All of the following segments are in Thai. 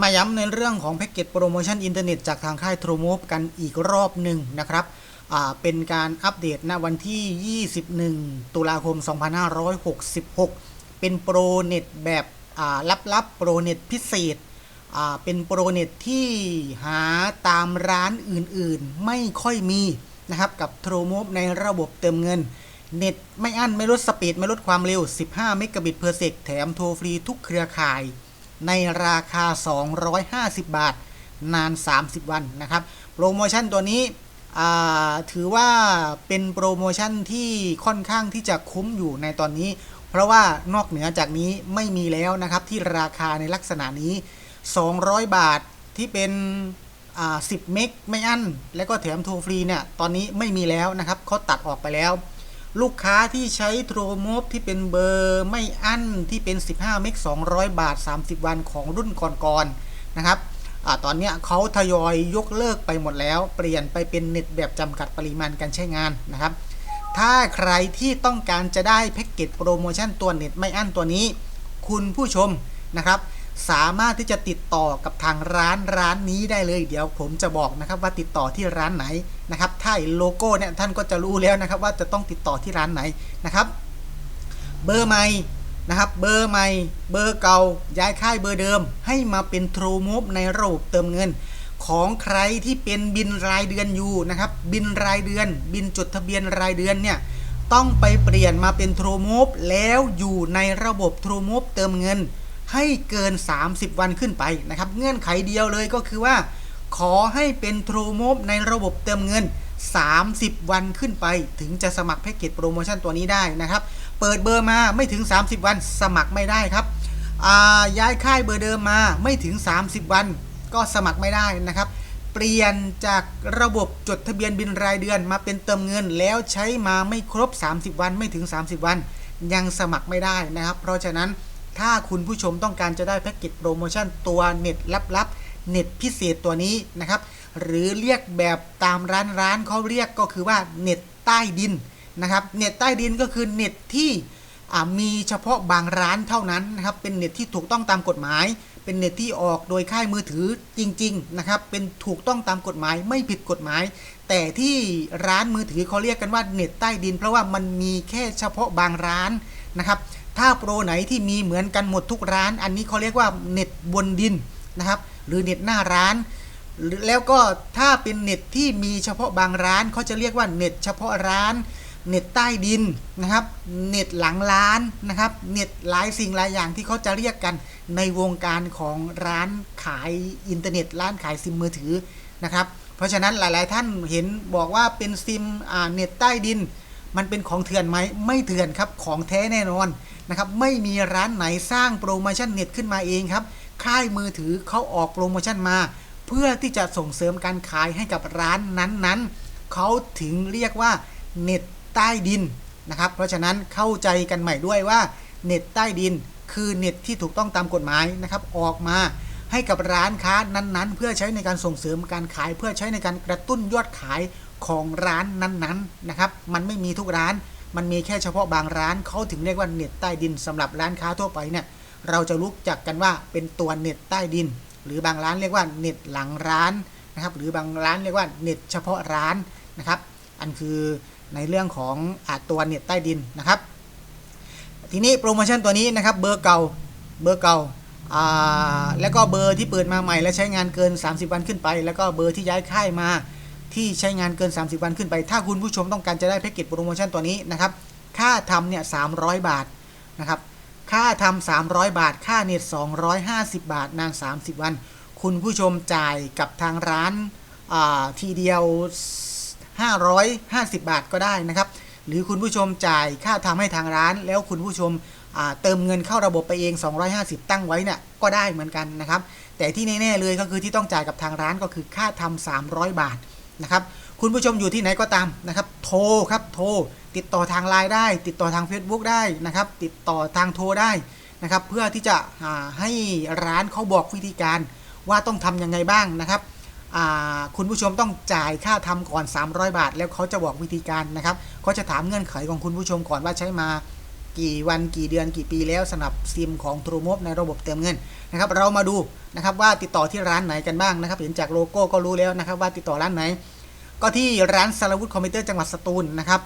มาย้ำในเรื่องของแพ็กเกจโปรโมชั่นอินเทอร์เน็ตจากทางค่าย True Move กันอีกรอบหนึ่งนะครับเป็นการอัปเดตณวันที่ 21 ตุลาคม 2566 เป็นโปรเน็ตแบบลับๆ โปรเน็ตพิเศษ เป็นโปรเน็ตที่หาตามร้านอื่นๆ ไม่ค่อยมีนะครับ กับ True Move ในระบบเติมเงิน เน็ตไม่อั้น ไม่ลดสปีด ไม่ลดความเร็ว 15 เมกะบิตเพอร์เซกแถมโทรฟรีทุกเครือข่าย ในราคา 250 บาท นาน 30 วันนะครับ โปรโมชั่นตัวนี้ถือว่าเป็นโปรโมชั่นที่ค่อนข้างที่จะคุ้มอยู่ในตอนนี้ เพราะว่านอกเหนือจากนี้ไม่มีแล้วนะครับที่ราคาในลักษณะนี้ 200 บาทที่เป็น10 เมกไม่อั้น แล้วก็แถมโทรฟรีเนี่ยตอนนี้ไม่มีแล้วนะครับเขาตัดออกไปแล้ว ลูกค้าที่ใช้โทรโมบที่เป็นเบอร์ไม่อั้นที่เป็น 15 เมก 200 บาท 30 วันของรุ่นก่อนๆนะครับอตอนนี้เขาทยอยยกเลิกไปหมดแล้ว เปลี่ยนไปเป็นเน็ตแบบจำกัดปริมาณการใช้งานนะครับ ถ้าใครที่ต้องการจะได้แพ็กเกจโปรโมชั่นตัวเน็ตไม่อั้นตัวนี้ คุณผู้ชมนะครับ สามารถที่จะติดต่อกับทางร้านร้านนี้ได้เลย เดี๋ยวผมจะบอกนะครับว่าติดต่อที่ร้านไหนนะครับ ถ้าโลโก้เนี่ยท่านก็จะรู้แล้วนะครับ ว่าจะต้องติดต่อที่ร้านไหนนะครับ เบอร์ใหม่นะครับ เบอร์ใหม่ เบอร์เก่า ย้ายค่ายเบอร์เดิม ให้มาเป็นทรูมูฟในระบบเติมเงิน ของใครที่เป็นบินรายเดือนอยู่นะครับ บินรายเดือน บินจดทะเบียนรายเดือนเนี่ยต้องไปเปลี่ยนมาเป็นทรูมูฟแล้วอยู่ในระบบทรูมูฟเติมเงิน ให้เกิน 30 วันขึ้นไปนะครับ เงื่อนไขเดียวเลยก็คือว่า ขอให้เป็นทรูมูฟในระบบเติมเงิน 30 วันขึ้นไป ถึงจะสมัครแพ็กเกจโปรโมชั่นตัวนี้ได้นะครับ เปิดเบอร์มาไม่ถึง 30 วัน สมัครไม่ได้ครับย้ายค่ายเบอร์เดิมมาไม่ถึง 30 วัน ก็สมัครไม่ได้นะครับ เปลี่ยนจากระบบจดทะเบียนบินรายเดือนมาเป็นเติมเงินแล้วใช้มาไม่ครบ 30 วันไม่ถึง 30 วัน ยังสมัครไม่ได้นะครับ เพราะฉะนั้น ถ้าคุณผู้ชมต้องการจะได้แพ็กเกจโปรโมชั่นตัวเน็ตลับๆเน็ตพิเศษตัวนี้นะครับ หรือเรียกแบบตามร้านร้านเขาเรียกก็คือว่าเน็ตใต้ดินนะครับเน็ตใต้ดินก็คือเน็ตที่มีเฉพาะบางร้านเท่านั้นนะครับ เป็นเน็ตที่ถูกต้องตามกฎหมาย เป็นเน็ตที่ออกโดยค่ายมือถือจริงๆนะครับ เป็นถูกต้องตามกฎหมายไม่ผิดกฎหมาย แต่ที่ร้านมือถือเขาเรียกกันว่าเน็ตใต้ดิน เพราะว่ามันมีแค่เฉพาะบางร้านนะครับ ถ้าโปรไหนที่มีเหมือนกันหมดทุกร้าน อันนี้เขาเรียกว่าเน็ตบนดินนะครับ หรือเน็ตหน้าร้าน แล้วก็ถ้าเป็นเน็ตที่มีเฉพาะบางร้านเขาจะเรียกว่าเน็ตเฉพาะร้าน เน็ตใต้ดินนะครับ เน็ตหลังร้านนะครับ เน็ตหลายสิ่งหลายอย่างที่เขาจะเรียกกันในวงการของร้านขายอินเทอร์เน็ต ร้านขายซิมมือถือนะครับ เพราะฉะนั้นหลาย ๆ ท่านเห็นบอกว่าเป็นซิมเน็ตใต้ดิน มันเป็นของเถื่อนไหมไม่เถื่อนครับของแท้แน่นอน นะครับไม่มีร้านไหนสร้างโปรโมชั่นเน็ตขึ้นมาเองครับค่ายมือถือเขาออกโปรโมชั่นมา เพื่อที่จะส่งเสริมการขายให้กับร้านนั้นๆเขาถึงเรียกว่าเน็ตใต้ดินนะครับ เพราะฉะนั้นเข้าใจกันใหม่ด้วยว่าเน็ตใต้ดิน คือเน็ตที่ถูกต้องตามกฎหมายนะครับออกมาให้กับร้านค้านั้นๆ เพื่อใช้ในการส่งเสริมการขาย เพื่อใช้ในการกระตุ้นยอดขายของร้านนั้นๆนะครับ มันไม่มีทุกร้าน มันมีแค่เฉพาะบางร้านเขาถึงเรียกว่าเน็ตใต้ดินสำหรับร้านค้าทั่วไปเนี่ยเราจะรู้จักกันว่าเป็นตัวเน็ตใต้ดิน หรือบางร้านเรียกว่าเน็ตหลังร้านนะครับหรือบางร้านเรียกว่าเน็ตเฉพาะร้านนะครับ อันคือในเรื่องของอตัวเน็ตใต้ดินนะครับ ทีนี้โปรโมชั่นตัวนี้นะครับเบอร์เก่าเบอร์เก่าอ่าแล้วก็เบอร์ที่เปิดมาใหม่และใช้งานเกิน 30 วันขึ้นไป แล้วก็เบอร์ที่ย้ายค่ายมา ที่ใช้งานเกิน 30 วันขึ้นไป ถ้าคุณผู้ชมต้องการจะได้แพ็กเกจโปรโมชั่นตัวนี้นะครับ ค่าทำเนี่ย300บาทนะครับ ค่าทำ300บาท ค่าเน็ต250 บาท นาน 30 วัน คุณผู้ชมจ่ายกับทางร้านาทีเดียว 550 บาทก็ได้นะครับ หรือคุณผู้ชมจ่ายค่าทำให้ทางร้าน แล้วคุณผู้ชมเติมเงินเข้าระบบไปเอง 250 ตั้งไว้เนี่ยก็ได้เหมือนกันนะครับ แต่ที่แน่ๆเลยก็คือที่ต้องจ่ายกับทางร้านก็คือค่าทำ300 บาท นะครับ คุณผู้ชมอยู่ที่ไหนก็ตามนะครับ โทรครับโทรติดต่อทางไลน์ได้ ติดต่อทาง Facebook ได้นะครับ ติดต่อทางโทรได้นะครับ เพื่อที่จะให้ร้านเขาบอกวิธีการว่าต้องทำยังไงบ้างนะครับคุณผู้ชมต้องจ่ายค่าทำก่อน 300 บาท แล้วเขาจะบอกวิธีการนะครับเขาจะถามเงื่อนไขของคุณผู้ชมก่อนว่าใช้มา กี่วันกี่เดือนกี่ปีแล้วสำหรับซิมของ True m o v ในระบบเติมเงินนะครับเรามาดูนะครับว่าติดต่อที่ร้านไหนกันบ้างนะครับ เห็นจากโลโก้ก็รู้แล้วนะครับว่าติดต่อร้านไหน ก็ที่ร้านสารวุฒิคอมพิวเตอร์จังหวัดสตูลนะครับ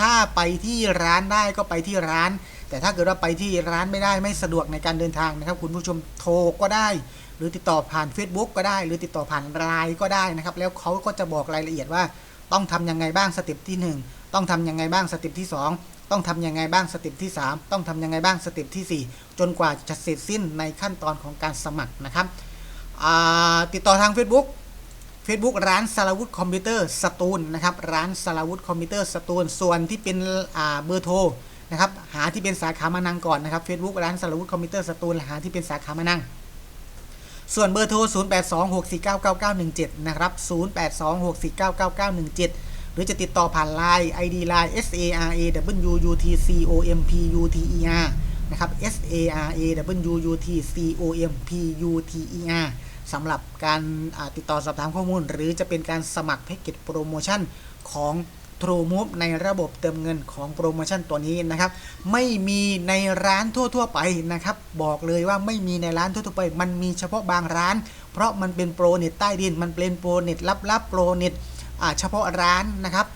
ถ้าไปที่ร้านได้ก็ไปที่ร้าน แต่ถ้าเกิดว่าไปที่ร้านไม่ได้ไม่สะดวกในการเดินทางนะครับ คุณผู้ชมโทรก็ได้ หรือติดต่อผ่าน Facebook ก็ได้ หรือติดต่อผ่านไลน์ก็ได้นะครับ แล้วเขาก็จะบอกรายละเอียดว่าต้องทำยังไงบ้างสเต็ปที่ 1 ต้องทำยังไงบ้างสเต็ปที่ 2ต้องทำยังไงบ้างสเต็ปที่ 3 ต้องทำยังไงบ้างสเต็ปที่ 4 จนกว่าจะเสร็จสิ้นในขั้นตอนของการสมัครนะครับติดต่อทาง Facebook Facebook ร้านสารวุฒิคอมพิวเตอร์สตูลนะครับร้านสารวุฒิคอมพิวเตอร์สตูลส่วนที่เป็นเบอร์โทรนะครับหาที่เป็นสาขามานังก่อนนะครับ Facebook ร้านสารวุฒิคอมพิวเตอร์สตูลหาที่เป็นสาขามานังส่วนเบอร์โทร 0826499917 นะครับ 0826499917 หรือจะติดต่อผ่าน Line ID Line S A R A W U T C O M P U T E R นะครับ S A R A W U T C O M P U T E R สำหรับการติดต่อสอบถามข้อมูล หรือจะเป็นการสมัครแพ็กเกจโปรโมชั่นของ True Move ในระบบเติมเงินของโปรโมชั่นตัวนี้นะครับ ไม่มีในร้านทั่ว ๆ ไปนะครับ บอกเลยว่าไม่มีในร้านทั่วๆไป มันมีเฉพาะบางร้าน เพราะมันเป็นโปรเน็ตใต้ดิน มันเป็นโปรเน็ตลับๆโปรเน็ต เฉพาะร้านนะครับ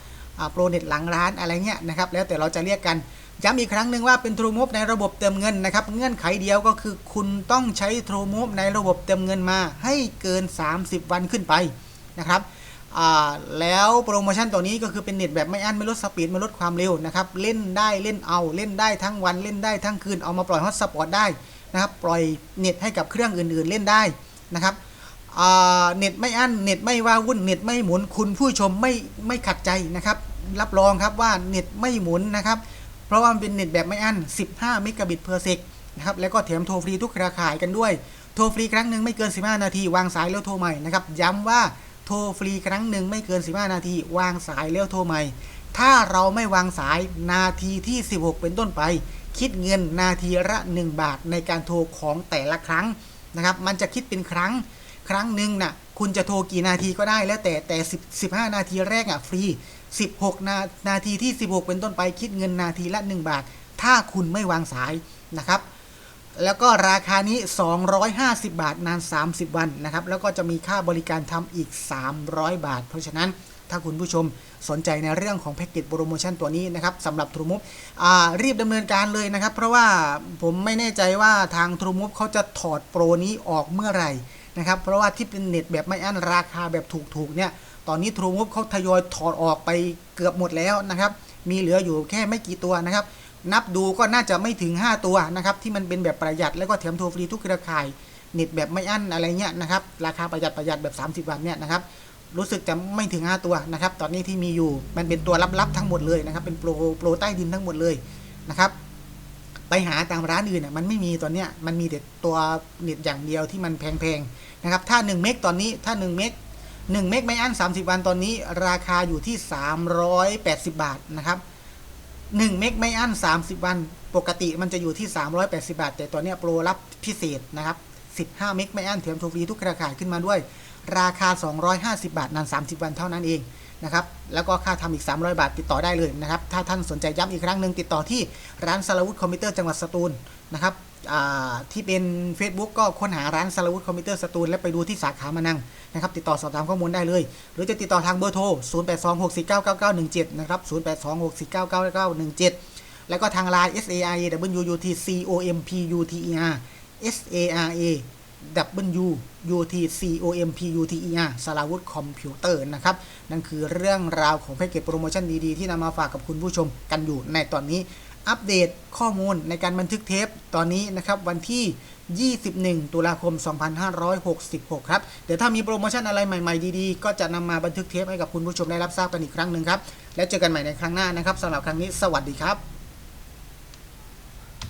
โปรเน็ตหลังร้านอะไรเงี้ยนะครับแล้วแต่เราจะเรียกกันย้ำอีกครั้งหนึ่งว่าเป็น True Move ในระบบเติมเงินนะครับเงื่อนไขเดียวก็คือคุณต้องใช้ True Move ในระบบเติมเงินมาให้เกิน 30 วันขึ้นไปนะครับแล้วโปรโมชั่นตัวนี้ก็คือเป็นเน็ตแบบไม่อั้นไม่ลดสปีดไม่ลดความเร็วนะครับเล่นได้เล่นเอาเล่นได้ทั้งวันเล่นได้ทั้งคืนเอามาปล่อยฮอตสปอตได้นะครับปล่อยเน็ตให้กับเครื่องอื่นๆเล่นได้นะครับ เน็ตไม่อั้นเน็ตไม่ว่าวุ่นเน็ตไม่หมุนคุณผู้ชมไม่ไม่ขัดใจนะครับ รับรองครับว่าเน็ตไม่หมุนนะครับ เพราะว่ามันเป็นเน็ตแบบไม่อั้น 15 เมกะบิตเพอร์เซกนะครับแล้วก็แถมโทรฟรีทุกเครือข่ายกันด้วย โทรฟรีครั้งหนึ่งไม่เกิน 15 นาที วางสายแล้วโทรใหม่นะครับย้ำว่าโทรฟรีครั้งหนึ่งไม่เกิน 15 นาที วางสายแล้วโทรใหม่ ถ้าเราไม่วางสายนาทีที่ 16 เป็นต้นไป คิดเงินนาทีละ 1 บาทในการโทรของแต่ละครั้งนะครับมันจะคิดเป็นครั้ง ครั้งหนึ่งน่ะคุณจะโทรกี่นาทีก็ได้แล้วแต่แต่10 15 นาทีแรกอะฟรี 16 นานาทีที่ 16 เป็นต้นไปคิดเงินนาทีละ 1 บาท ถ้าคุณไม่วางสายนะครับแล้วก็ราคานี้ 250 บาทนาน 30 วันนะครับ แล้วก็จะมีค่าบริการทำอีก 300 บาท เพราะฉะนั้นถ้าคุณผู้ชมสนใจในเรื่องของแพ็กเกจโปรโมชั่นตัวนี้นะครับสำหรับทรูมุฟรีบดำเนินการเลยนะครับ เพราะว่าผมไม่แน่ใจว่าทางทรูมุฟเขาจะถอดโปรนี้ออกเมื่อไหร่ นะครับ เพราะว่าที่เป็นเน็ตแบบไม่อั้นราคาแบบถูกๆเนี่ยตอนนี้ทรูมุฟเขาทยอยถอดออกไปเกือบหมดแล้วนะครับ มีเหลืออยู่แค่ไม่กี่ตัวนะครับ นับดูก็น่าจะไม่ถึง 5 ตัวนะครับ ที่มันเป็นแบบประหยัดแล้วก็แถมโทรฟรีทุกเครือข่ายเน็ตแบบไม่อั้นอะไรเงี้ยนะครับ ราคาประหยัดประหยัดแบบ 30 วันเนี่ยนะครับ รู้สึกจะไม่ถึง 5 ตัวนะครับ ตอนนี้ที่มีอยู่มันเป็นตัวลับๆทั้งหมดเลยนะครับ เป็นโปรโปรใต้ดินทั้งหมดเลยนะครับ ไปหาตามร้านอื่นน่ะมันไม่มีตัวเนี้ยมันมีแต่ตัวเน็ตอย่างเดียวที่มันแพงๆนะครับถ้า 1 เมกตอนนี้ถ้า 1 เมก1เมกไม่อั้น30 วันตอนนี้ ราคาอยู่ที่ 380 บาทนะครับ1เมกไม่อั้น30 วัน ปกติมันจะอยู่ที่ 380 บาท แต่ตัวเนี้ยโปรรับพิเศษนะครับ15เมกไม่อั้นแถมโทรฟรีทุกเครือข่ายขึ้นมาด้วย ราคา 250 บาทนาน 30 วันเท่านั้นเอง นะครับแล้วก็ค่าทำอีก 300 บาทติดต่อได้เลยนะครับ ถ้าท่านสนใจย้ำอีกครั้งหนึ่งติดต่อที่ร้านสารวุฒิคอมพิวเตอร์จังหวัดสตูลนะครับที่เป็น Facebook ก็ค้นหาร้านสารวุฒิคอมพิวเตอร์สตูลและไปดูที่สาขามานังนะครับติดต่อสอบถามข้อมูลได้เลย หรือจะติดต่อทางเบอร์โทร 0826499917 นะครับ 0826499917 แล้วก็ทาง Line S A R A W U T C O M P U T E R S A R A W U T C O M P U T E R สาวุฒิคอมพิวเตอร์นะครับ นั่นคือเรื่องราวของแพ็กเกจโปรโมชั่นดีๆ ที่นำมาฝากกับคุณผู้ชมกันอยู่ในตอนนี้ อัปเดตข้อมูลในการบันทึกเทปตอนนี้นะครับวันที่ 21 ตุลาคม 2566 ครับ เดี๋ยวถ้ามีโปรโมชั่นอะไรใหม่ ๆ ดีๆ ก็จะนำมาบันทึกเทปให้กับคุณผู้ชมได้รับทราบกันอีกครั้งหนึ่งครับ แล้วเจอกันใหม่ในครั้งหน้านะครับสำหรับครั้งนี้สวัสดีครับ